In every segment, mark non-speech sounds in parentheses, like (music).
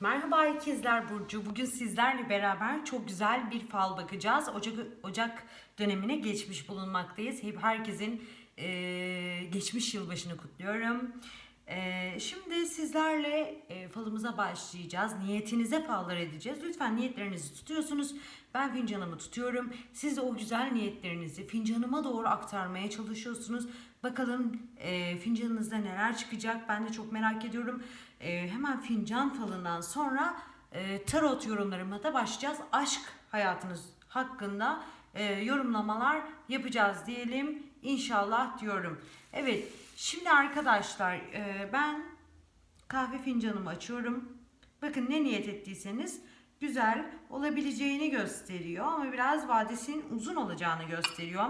Merhaba ikizler Burcu. Bugün sizlerle beraber çok güzel bir fal bakacağız. Ocak, Ocak dönemine geçmiş bulunmaktayız. Hep herkesin eee, geçmiş yılbaşını kutluyorum. Eee, şimdi sizlerle eee, falımıza başlayacağız. Niyetinize fallar edeceğiz. Lütfen niyetlerinizi tutuyorsunuz. Ben fincanımı tutuyorum. Siz de o güzel niyetlerinizi fincanıma doğru aktarmaya çalışıyorsunuz. Bakalım eee fincanınızda neler çıkacak. Ben de çok merak ediyorum. Eee, hemen fincan falından sonra eee, tarot yorumlarıma da başlayacağız. Aşk hayatınız hakkında eee, yorumlamalar yapacağız diyelim. İnşallah diyorum. Evet şimdi arkadaşlar eee, ben kahve fincanımı açıyorum. Bakın ne niyet ettiyseniz güzel olabileceğini gösteriyor ama biraz vadesinin uzun olacağını gösteriyor.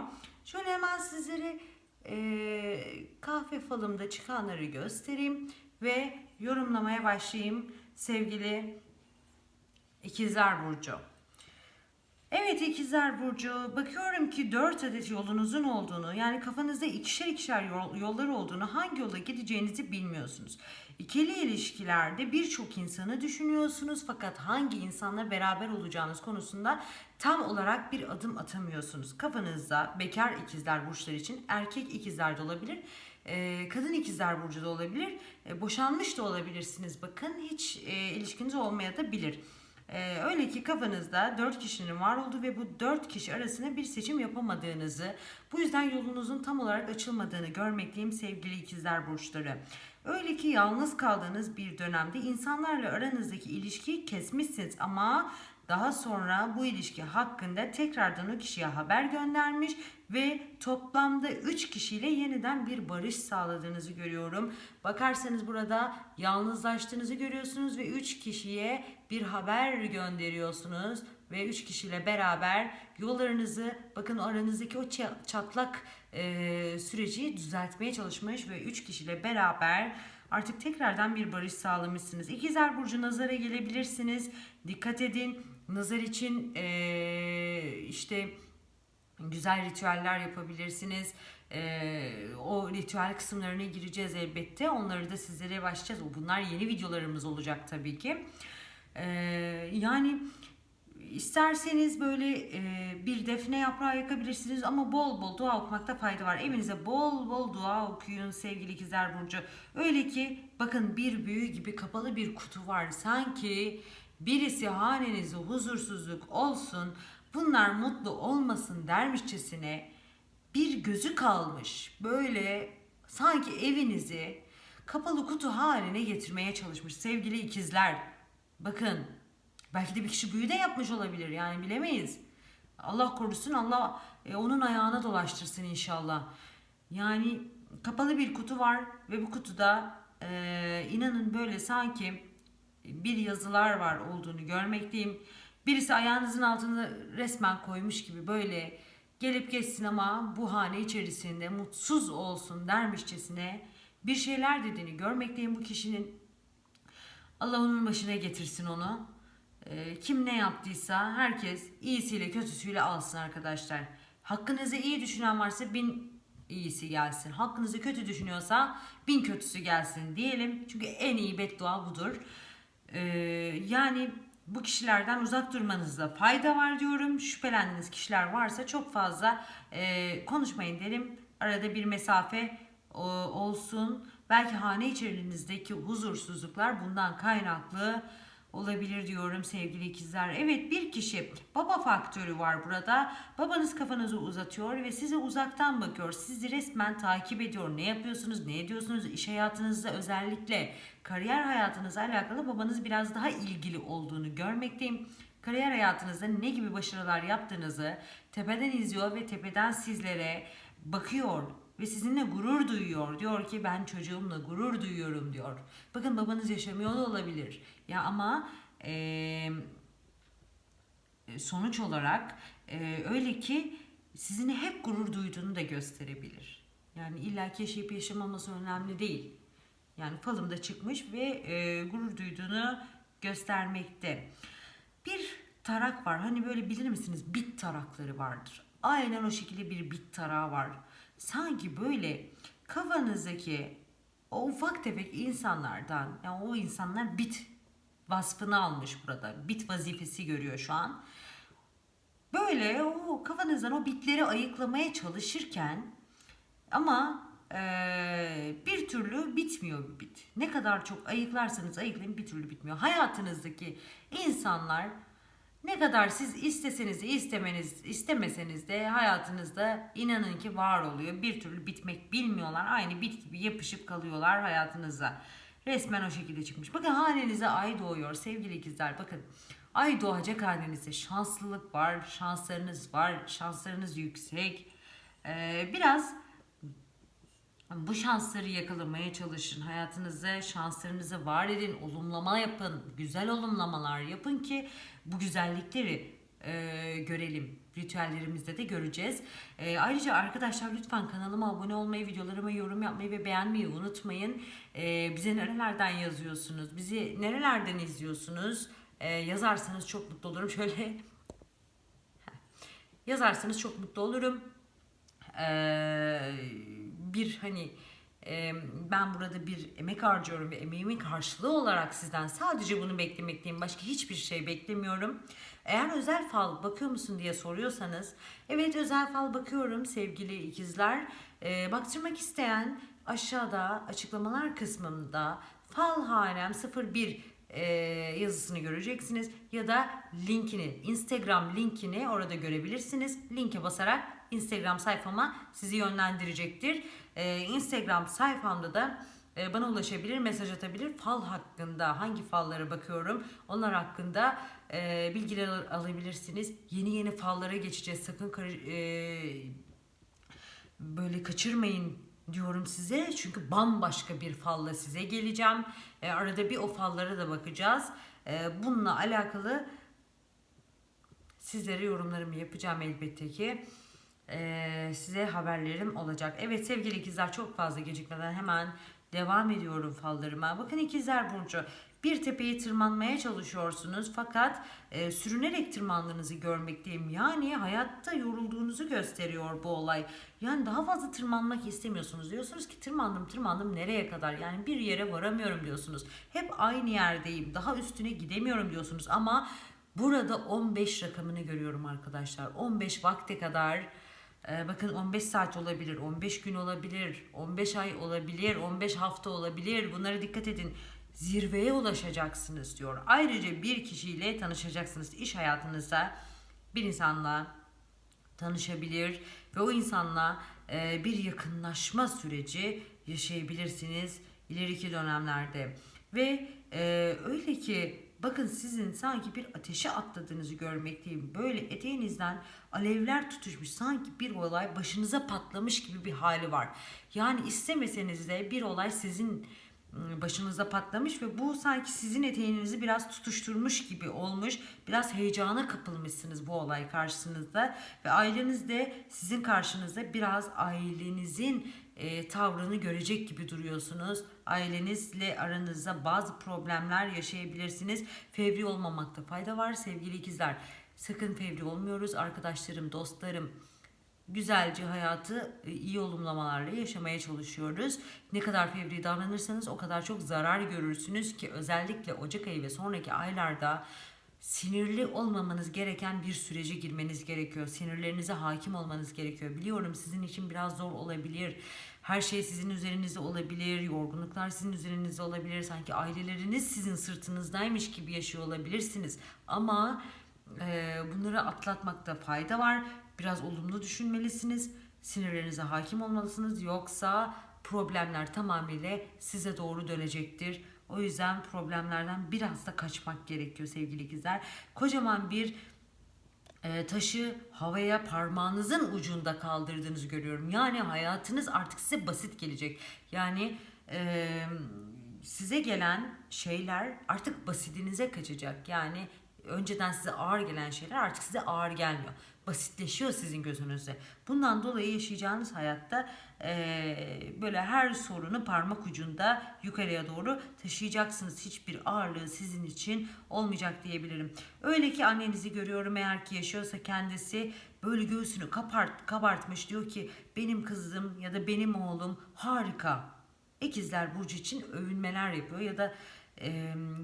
Şöyle hemen sizlere eee, kahve falımda çıkanları göstereyim ve yorumlamaya başlayayım sevgili İkizler Burcu. Evet İkizler Burcu bakıyorum ki 4 adet yolunuzun olduğunu yani kafanızda ikişer ikişer yol, yollar olduğunu hangi yola gideceğinizi bilmiyorsunuz. İkili ilişkilerde birçok insanı düşünüyorsunuz fakat hangi insanla beraber olacağınız konusunda tam olarak bir adım atamıyorsunuz. Kafanızda bekar ikizler burçlar için erkek ikizler de olabilir. E, Kadın ikizler burcu da olabilir. e, Boşanmış da olabilirsiniz. Bakın hiç e, ilişkiniz olmaya da bilir. Ee, öyle ki kafanızda 4 kişinin var olduğu ve bu 4 kişi arasında bir seçim yapamadığınızı, bu yüzden yolunuzun tam olarak açılmadığını görmekteyim sevgili ikizler burçları. Öyle ki yalnız kaldığınız bir dönemde insanlarla aranızdaki ilişkiyi kesmişsiniz ama daha sonra bu ilişki hakkında tekrardan o kişiye haber göndermiş ve toplamda 3 kişiyle yeniden bir barış sağladığınızı görüyorum. Bakarsanız burada yalnızlaştığınızı görüyorsunuz ve 3 kişiye bir haber gönderiyorsunuz ve 3 kişiyle beraber yollarınızı bakın aranızdaki o ça- çatlak e, süreci düzeltmeye çalışmış ve 3 kişiyle beraber artık tekrardan bir barış sağlamışsınız. İkizler Burcu nazara gelebilirsiniz. Dikkat edin. Nazar için e, işte güzel ritüeller yapabilirsiniz. Ee, o ritüel kısımlarına gireceğiz elbette. Onları da sizlere başlayacağız. Bunlar yeni videolarımız olacak tabii ki. Ee, yani isterseniz böyle e, bir defne yaprağı yakabilirsiniz ama bol bol dua okumakta fayda var. Evinize bol bol dua okuyun sevgili ikizler burcu. Öyle ki bakın bir büyü gibi kapalı bir kutu var. Sanki birisi hanenizde huzursuzluk olsun, bunlar mutlu olmasın dermişçesine bir gözü kalmış. Böyle sanki evinizi kapalı kutu haline getirmeye çalışmış sevgili ikizler. Bakın belki de bir kişi büyü de yapmış olabilir yani bilemeyiz. Allah korusun Allah e, onun ayağına dolaştırsın inşallah. Yani kapalı bir kutu var ve bu kutuda e, inanın böyle sanki bir yazılar var olduğunu görmekteyim. Birisi ayağınızın altına resmen koymuş gibi böyle gelip geçsin ama bu hane içerisinde mutsuz olsun dermişçesine bir şeyler dediğini görmekteyim bu kişinin. Allah onun başına getirsin onu. Ee, kim ne yaptıysa herkes iyisiyle kötüsüyle alsın arkadaşlar. Hakkınızı iyi düşünen varsa bin iyisi gelsin. Hakkınızı kötü düşünüyorsa bin kötüsü gelsin diyelim. Çünkü en iyi beddua budur. Ee, yani bu kişilerden uzak durmanızda fayda var diyorum. Şüphelendiğiniz kişiler varsa çok fazla e, konuşmayın derim. Arada bir mesafe o, olsun. Belki hane içeriğinizdeki huzursuzluklar bundan kaynaklı olabilir diyorum sevgili ikizler. Evet bir kişi baba faktörü var burada. Babanız kafanızı uzatıyor ve size uzaktan bakıyor. Sizi resmen takip ediyor. Ne yapıyorsunuz, ne ediyorsunuz? İş hayatınızda özellikle kariyer hayatınızla alakalı babanız biraz daha ilgili olduğunu görmekteyim. Kariyer hayatınızda ne gibi başarılar yaptığınızı tepeden izliyor ve tepeden sizlere bakıyor ve sizinle gurur duyuyor. Diyor ki ben çocuğumla gurur duyuyorum diyor. Bakın babanız yaşamıyor da olabilir. Ya ama eee, sonuç olarak eee, öyle ki sizinle hep gurur duyduğunu da gösterebilir. Yani illaki yaşayıp yaşamaması önemli değil. Yani falımda çıkmış ve eee, gurur duyduğunu göstermekte. Bir tarak var. Hani böyle bilir misiniz? Bit tarakları vardır. Aynen o şekilde bir bit tarağı var. Sanki böyle kafanızdaki o ufak tefek insanlardan, yani o insanlar bit vasfını almış burada. Bit vazifesi görüyor şu an. Böyle o kafanızdan o bitleri ayıklamaya çalışırken ama eee, bir türlü bitmiyor bir bit. Ne kadar çok ayıklarsanız ayıklayın bir türlü bitmiyor. Hayatınızdaki insanlar ne kadar siz isteseniz de istemeniz istemeseniz de hayatınızda inanın ki var oluyor. Bir türlü bitmek bilmiyorlar. Aynı bit gibi yapışıp kalıyorlar hayatınıza. Resmen o şekilde çıkmış. Bakın hanenize ay doğuyor sevgili ikizler. Bakın ay doğacak hanenize şanslılık var, şanslarınız var, şanslarınız yüksek. Ee, biraz bu şansları yakalamaya çalışın. Hayatınıza şanslarınızı var edin. Olumlama yapın. Güzel olumlamalar yapın ki bu güzellikleri e, görelim. Ritüellerimizde de göreceğiz. E, ayrıca arkadaşlar lütfen kanalıma abone olmayı, videolarıma yorum yapmayı ve beğenmeyi unutmayın. E, bize nerelerden yazıyorsunuz? Bizi nerelerden izliyorsunuz? E, yazarsanız çok mutlu olurum. (laughs) Şöyle yazarsanız çok mutlu olurum. Ee, bir hani e, ben burada bir emek harcıyorum ve emeğimin karşılığı olarak sizden sadece bunu beklemekteyim. Başka hiçbir şey beklemiyorum. Eğer özel fal bakıyor musun diye soruyorsanız evet özel fal bakıyorum sevgili ikizler. Ee, baktırmak isteyen aşağıda açıklamalar kısmında fal hanem 01 e, yazısını göreceksiniz ya da linkini Instagram linkini orada görebilirsiniz. Linke basarak Instagram sayfama sizi yönlendirecektir. E, Instagram sayfamda da e, bana ulaşabilir, mesaj atabilir. Fal hakkında hangi fallara bakıyorum onlar hakkında e, bilgiler al- alabilirsiniz. Yeni yeni fallara geçeceğiz. Sakın e, böyle kaçırmayın diyorum size. Çünkü bambaşka bir falla size geleceğim. E, arada bir o fallara da bakacağız. E, bununla alakalı sizlere yorumlarımı yapacağım elbette ki. E, size haberlerim olacak. Evet sevgili ikizler çok fazla gecikmeden hemen devam ediyorum fallarıma. Bakın ikizler burcu bir tepeyi tırmanmaya çalışıyorsunuz fakat e, sürünerek tırmandığınızı görmekteyim. Yani hayatta yorulduğunuzu gösteriyor bu olay. Yani daha fazla tırmanmak istemiyorsunuz. Diyorsunuz ki tırmandım tırmandım nereye kadar? Yani bir yere varamıyorum diyorsunuz. Hep aynı yerdeyim. Daha üstüne gidemiyorum diyorsunuz ama burada 15 rakamını görüyorum arkadaşlar. 15 vakte kadar ee, bakın 15 saat olabilir, 15 gün olabilir, 15 ay olabilir, 15 hafta olabilir. Bunlara dikkat edin. Zirveye ulaşacaksınız diyor. Ayrıca bir kişiyle tanışacaksınız. İş hayatınızda bir insanla tanışabilir ve o insanla e, bir yakınlaşma süreci yaşayabilirsiniz ileriki dönemlerde. Ve e, öyle ki bakın sizin sanki bir ateşe atladığınızı görmekteyim. Böyle eteğinizden alevler tutuşmuş sanki bir olay başınıza patlamış gibi bir hali var. Yani istemeseniz de bir olay sizin ım, başınıza patlamış ve bu sanki sizin eteğinizi biraz tutuşturmuş gibi olmuş. Biraz heyecana kapılmışsınız bu olay karşınızda ve aileniz de sizin karşınızda biraz ailenizin e, tavrını görecek gibi duruyorsunuz. Ailenizle aranızda bazı problemler yaşayabilirsiniz. Fevri olmamakta fayda var sevgili ikizler. Sakın fevri olmuyoruz arkadaşlarım, dostlarım güzelce hayatı e, iyi olumlamalarla yaşamaya çalışıyoruz. Ne kadar fevri davranırsanız o kadar çok zarar görürsünüz ki özellikle Ocak ayı ve sonraki aylarda sinirli olmamanız gereken bir sürece girmeniz gerekiyor. Sinirlerinize hakim olmanız gerekiyor. Biliyorum sizin için biraz zor olabilir. Her şey sizin üzerinizde olabilir. Yorgunluklar sizin üzerinizde olabilir. Sanki aileleriniz sizin sırtınızdaymış gibi yaşıyor olabilirsiniz. Ama e, bunları atlatmakta fayda var. Biraz olumlu düşünmelisiniz. Sinirlerinize hakim olmalısınız. Yoksa problemler tamamıyla size doğru dönecektir. O yüzden problemlerden biraz da kaçmak gerekiyor sevgili ikizler. Kocaman bir e, taşı havaya parmağınızın ucunda kaldırdığınızı görüyorum. Yani hayatınız artık size basit gelecek. Yani e, size gelen şeyler artık basitinize kaçacak. Yani önceden size ağır gelen şeyler artık size ağır gelmiyor. Basitleşiyor sizin gözünüzde. Bundan dolayı yaşayacağınız hayatta e, böyle her sorunu parmak ucunda yukarıya doğru taşıyacaksınız. Hiçbir ağırlığı sizin için olmayacak diyebilirim. Öyle ki annenizi görüyorum eğer ki yaşıyorsa kendisi böyle göğsünü kapart, kabartmış diyor ki benim kızım ya da benim oğlum harika. İkizler Burcu için övünmeler yapıyor ya da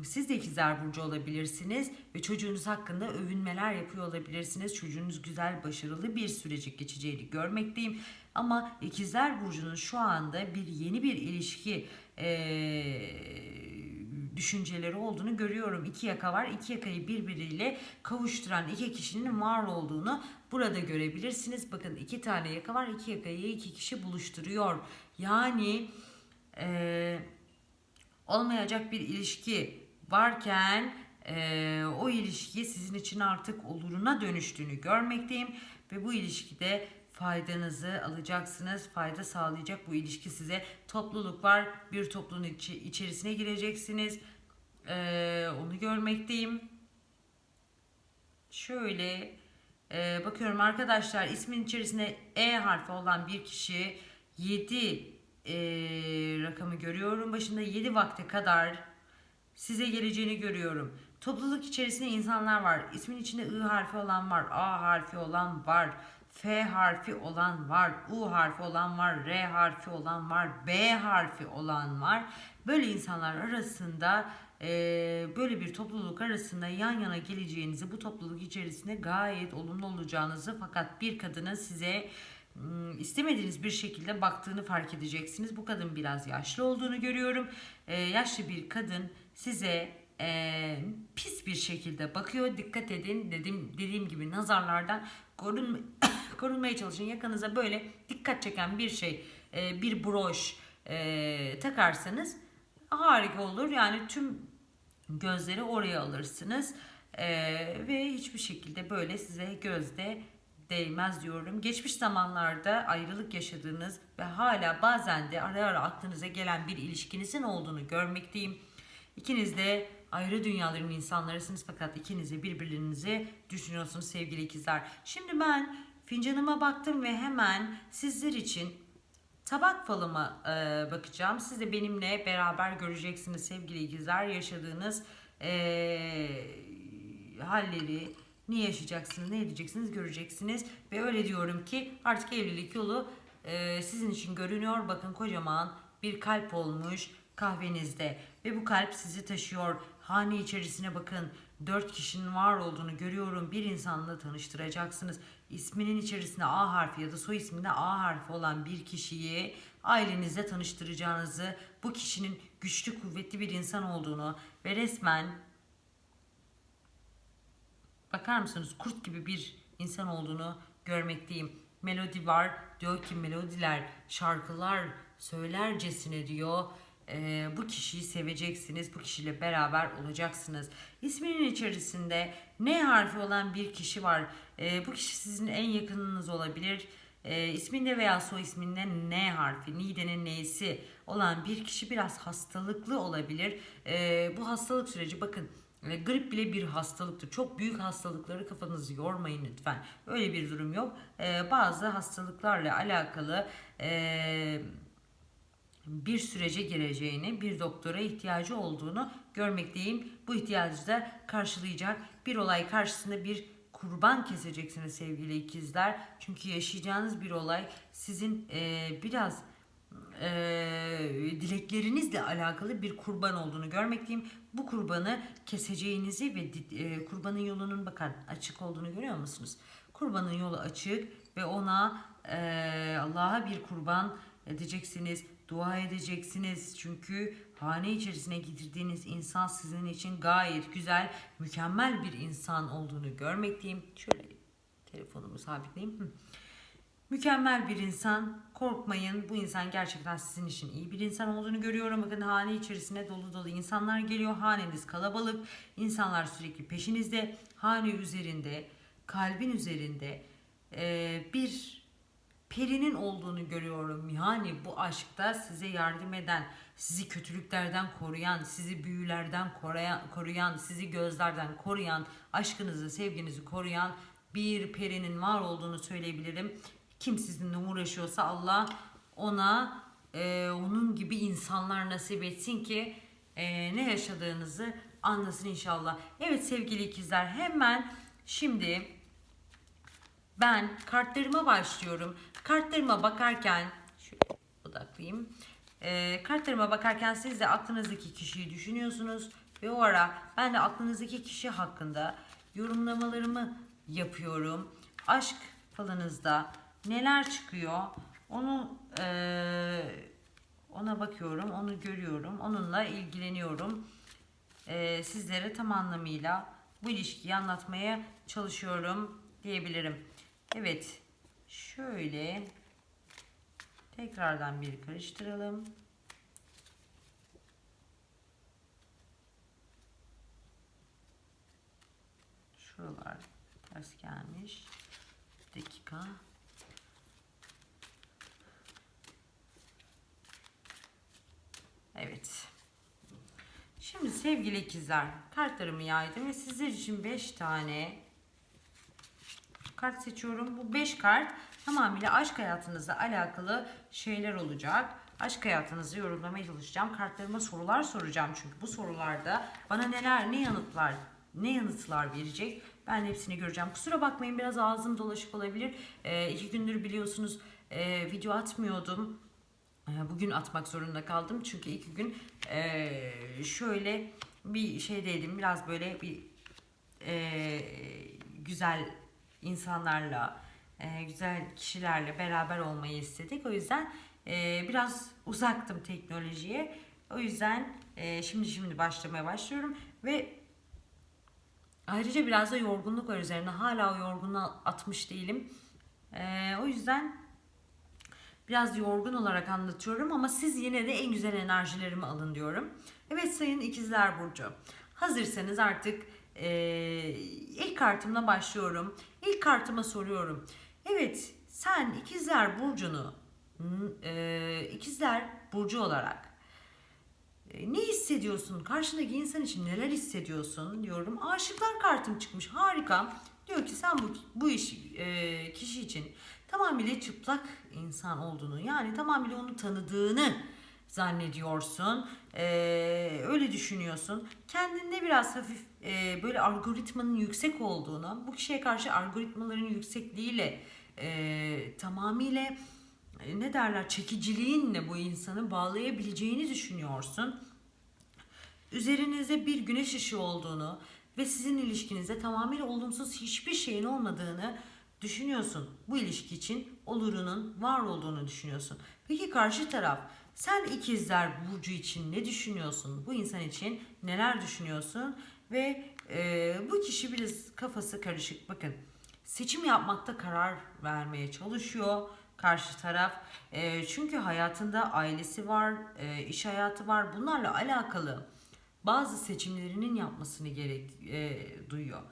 siz de ikizler burcu olabilirsiniz ve çocuğunuz hakkında övünmeler yapıyor olabilirsiniz. Çocuğunuz güzel, başarılı bir süreci geçeceğini görmekteyim. Ama ikizler burcunun şu anda bir yeni bir ilişki ee, düşünceleri olduğunu görüyorum. İki yaka var. İki yakayı birbiriyle kavuşturan iki kişinin var olduğunu burada görebilirsiniz. Bakın iki tane yaka var. İki yakayı iki kişi buluşturuyor. Yani eee olmayacak bir ilişki varken eee, o ilişki sizin için artık oluruna dönüştüğünü görmekteyim ve bu ilişkide faydanızı alacaksınız. Fayda sağlayacak bu ilişki size. Topluluk var. Bir topluluğun içi- içerisine gireceksiniz. Eee, onu görmekteyim. Şöyle e, bakıyorum arkadaşlar ismin içerisinde E harfi olan bir kişi 7 rakamı görüyorum. Başında 7 vakte kadar size geleceğini görüyorum. Topluluk içerisinde insanlar var. İsmin içinde I harfi olan var. A harfi olan var. F harfi olan var. U harfi olan var. R harfi olan var. B harfi olan var. Böyle insanlar arasında e, böyle bir topluluk arasında yan yana geleceğinizi bu topluluk içerisinde gayet olumlu olacağınızı fakat bir kadının size istemediğiniz bir şekilde baktığını fark edeceksiniz. Bu kadın biraz yaşlı olduğunu görüyorum. Ee, yaşlı bir kadın size e, pis bir şekilde bakıyor. Dikkat edin. Dedim dediğim gibi nazarlardan korun (coughs) korunmaya çalışın. Yakanıza böyle dikkat çeken bir şey, e, bir broş e, takarsanız harika olur. Yani tüm gözleri oraya alırsınız. E, ve hiçbir şekilde böyle size gözde değmez diyorum. Geçmiş zamanlarda ayrılık yaşadığınız ve hala bazen de ara ara aklınıza gelen bir ilişkinizin olduğunu görmekteyim. İkiniz de ayrı dünyaların insanlarısınız fakat ikiniz de birbirlerinizi düşünüyorsunuz sevgili ikizler. Şimdi ben fincanıma baktım ve hemen sizler için tabak falıma e, bakacağım. Siz de benimle beraber göreceksiniz sevgili ikizler yaşadığınız e, halleri, ne yaşayacaksınız, ne edeceksiniz göreceksiniz. Ve öyle diyorum ki artık evlilik yolu e, sizin için görünüyor. Bakın kocaman bir kalp olmuş kahvenizde ve bu kalp sizi taşıyor. Hane içerisine bakın. Dört kişinin var olduğunu görüyorum. Bir insanla tanıştıracaksınız. İsminin içerisinde A harfi ya da soy isminde A harfi olan bir kişiyi ailenizle tanıştıracağınızı, bu kişinin güçlü, kuvvetli bir insan olduğunu ve resmen bakar mısınız kurt gibi bir insan olduğunu görmekteyim. Melodi var diyor ki melodiler şarkılar söylercesine diyor. "Ee, bu kişiyi seveceksiniz. Bu kişiyle beraber olacaksınız. İsminin içerisinde N harfi olan bir kişi var. Ee, bu kişi sizin en yakınınız olabilir. Ee, isminde veya soy isminde N harfi, Nide'nin N'si olan bir kişi biraz hastalıklı olabilir. Ee, bu hastalık süreci bakın e, grip bile bir hastalıktır. Çok büyük hastalıkları kafanızı yormayın lütfen. Öyle bir durum yok. Ee, bazı hastalıklarla alakalı e, bir sürece gireceğini, bir doktora ihtiyacı olduğunu görmekteyim. Bu ihtiyacı da karşılayacak bir olay karşısında bir kurban keseceksiniz sevgili ikizler. Çünkü yaşayacağınız bir olay sizin e, biraz e, dileklerinizle alakalı bir kurban olduğunu görmekteyim. Bu kurbanı keseceğinizi ve e, kurbanın yolunun bakın açık olduğunu görüyor musunuz? Kurbanın yolu açık ve ona e, Allah'a bir kurban edeceksiniz, dua edeceksiniz. Çünkü hane içerisine getirdiğiniz insan sizin için gayet güzel, mükemmel bir insan olduğunu görmekteyim. Şöyle telefonumu sabitleyeyim. Mükemmel bir insan. Korkmayın. Bu insan gerçekten sizin için iyi bir insan olduğunu görüyorum. Bakın hane içerisine dolu dolu insanlar geliyor. Haneniz kalabalık. İnsanlar sürekli peşinizde. Hane üzerinde, kalbin üzerinde eee, bir perinin olduğunu görüyorum. Yani bu aşkta size yardım eden, sizi kötülüklerden koruyan, sizi büyülerden koruyan, koruyan, sizi gözlerden koruyan, aşkınızı, sevginizi koruyan bir perinin var olduğunu söyleyebilirim. Kim sizinle uğraşıyorsa Allah ona e, onun gibi insanlar nasip etsin ki e, ne yaşadığınızı anlasın inşallah. Evet sevgili ikizler hemen şimdi ben kartlarıma başlıyorum. Kartlarıma bakarken şöyle odaklayayım. E, kartlarıma bakarken siz de aklınızdaki kişiyi düşünüyorsunuz ve o ara ben de aklınızdaki kişi hakkında yorumlamalarımı yapıyorum. Aşk falınızda neler çıkıyor onu e, ona bakıyorum, onu görüyorum, onunla ilgileniyorum. E, sizlere tam anlamıyla bu ilişkiyi anlatmaya çalışıyorum diyebilirim. Evet, şöyle tekrardan bir karıştıralım. Şuralar ters gelmiş. Bir dakika. Evet. Şimdi sevgili ikizler kartlarımı yaydım ve sizler için 5 tane kart seçiyorum. Bu 5 kart tamamıyla aşk hayatınızla alakalı şeyler olacak. Aşk hayatınızı yorumlamaya çalışacağım. Kartlarıma sorular soracağım çünkü bu sorularda bana neler, ne yanıtlar, ne yanıtlar verecek. Ben hepsini göreceğim. Kusura bakmayın biraz ağzım dolaşık olabilir. Ee, iki gündür biliyorsunuz e, video atmıyordum. Ee, Bugün atmak zorunda kaldım. Çünkü iki gün e, şöyle bir şeydeydim biraz böyle bir e, güzel insanlarla güzel kişilerle beraber olmayı istedik. O yüzden biraz uzaktım teknolojiye. O yüzden şimdi şimdi başlamaya başlıyorum ve ayrıca biraz da yorgunluk var üzerine. Hala o yorgunluğa atmış değilim. O yüzden Biraz yorgun olarak anlatıyorum ama siz yine de en güzel enerjilerimi alın diyorum. Evet sayın ikizler burcu. Hazırsanız artık eee, ilk kartımla başlıyorum. İlk kartıma soruyorum. Evet sen ikizler burcunu eee, ikizler burcu olarak e, ne hissediyorsun? Karşındaki insan için neler hissediyorsun diyorum. Aşıklar kartım çıkmış. Harika. Diyor ki sen bu bu iş e, kişi için tamamıyla çıplak insan olduğunu yani tamamıyla onu tanıdığını zannediyorsun. E, öyle düşünüyorsun. Kendinde biraz hafif e, böyle algoritmanın yüksek olduğunu, bu kişiye karşı algoritmaların yüksekliğiyle e, tamamıyla e, ne derler çekiciliğinle bu insanı bağlayabileceğini düşünüyorsun. Üzerinizde bir güneş ışığı olduğunu ve sizin ilişkinizde tamamıyla olumsuz hiçbir şeyin olmadığını düşünüyorsun. Bu ilişki için olurunun var olduğunu düşünüyorsun. Peki karşı taraf sen ikizler burcu için ne düşünüyorsun? Bu insan için neler düşünüyorsun? Ve e, bu kişi biraz kafası karışık. Bakın seçim yapmakta karar vermeye çalışıyor karşı taraf. E, çünkü hayatında ailesi var, e, iş hayatı var. Bunlarla alakalı bazı seçimlerinin yapmasını gerek e, duyuyor.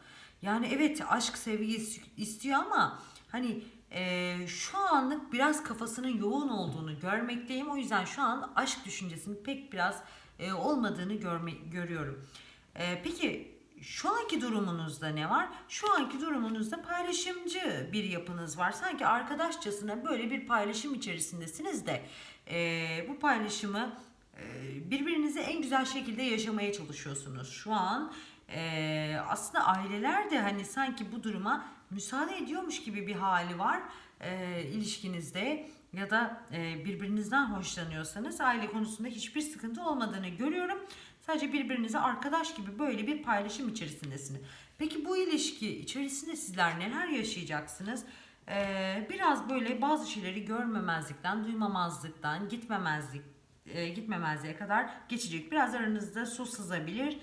Yani evet aşk sevgi is- istiyor ama hani e, şu anlık biraz kafasının yoğun olduğunu görmekteyim. O yüzden şu an aşk düşüncesinin pek biraz e, olmadığını görme, görüyorum. E, peki şu anki durumunuzda ne var? Şu anki durumunuzda paylaşımcı bir yapınız var. Sanki arkadaşçasına böyle bir paylaşım içerisindesiniz de e, bu paylaşımı e, birbirinizi en güzel şekilde yaşamaya çalışıyorsunuz. Şu an e, aslında aileler de hani sanki bu duruma müsaade ediyormuş gibi bir hali var e, ilişkinizde ya da e, birbirinizden hoşlanıyorsanız aile konusunda hiçbir sıkıntı olmadığını görüyorum. Sadece birbirinize arkadaş gibi böyle bir paylaşım içerisindesiniz. Peki bu ilişki içerisinde sizler neler yaşayacaksınız? Ee, biraz böyle bazı şeyleri görmemezlikten, duymamazlıktan, gitmemezlik, e, gitmemezliğe kadar geçecek. Biraz aranızda su sızabilir.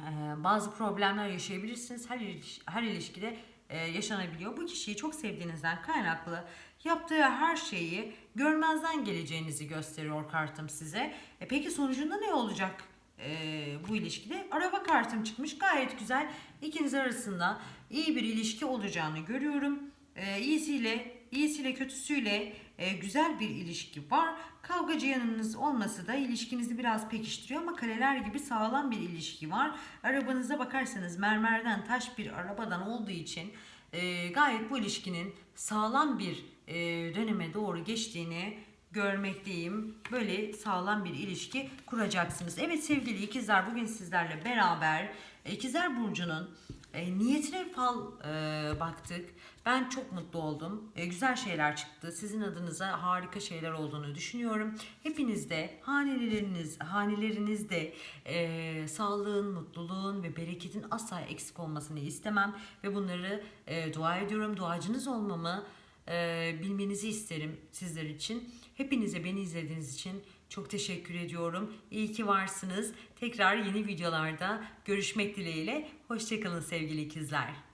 Ee, bazı problemler yaşayabilirsiniz. Her, iliş- her ilişkide e, yaşanabiliyor. Bu kişiyi çok sevdiğinizden kaynaklı yaptığı her şeyi görmezden geleceğinizi gösteriyor kartım size. E, peki sonucunda ne olacak e, bu ilişkide? Araba kartım çıkmış gayet güzel. İkiniz arasında iyi bir ilişki olacağını görüyorum. E, iyisiyle, iyisiyle kötüsüyle e, güzel bir ilişki var. Kavgacı yanınız olması da ilişkinizi biraz pekiştiriyor ama kaleler gibi sağlam bir ilişki var. Arabanıza bakarsanız mermerden taş bir arabadan olduğu için e, gayet bu ilişkinin sağlam bir e, döneme doğru geçtiğini görmekteyim. Böyle sağlam bir ilişki kuracaksınız. Evet sevgili ikizler bugün sizlerle beraber e, ikizler burcunun e, niyetine fal e, baktık. Ben çok mutlu oldum. E, güzel şeyler çıktı. Sizin adınıza harika şeyler olduğunu düşünüyorum. Hepiniz de haneleriniz, hanelerinizde e, sağlığın, mutluluğun ve bereketin asla eksik olmasını istemem. Ve bunları e, dua ediyorum. Duacınız olmamı e, bilmenizi isterim sizler için. Hepinize beni izlediğiniz için çok teşekkür ediyorum. İyi ki varsınız. Tekrar yeni videolarda görüşmek dileğiyle. Hoşçakalın sevgili ikizler.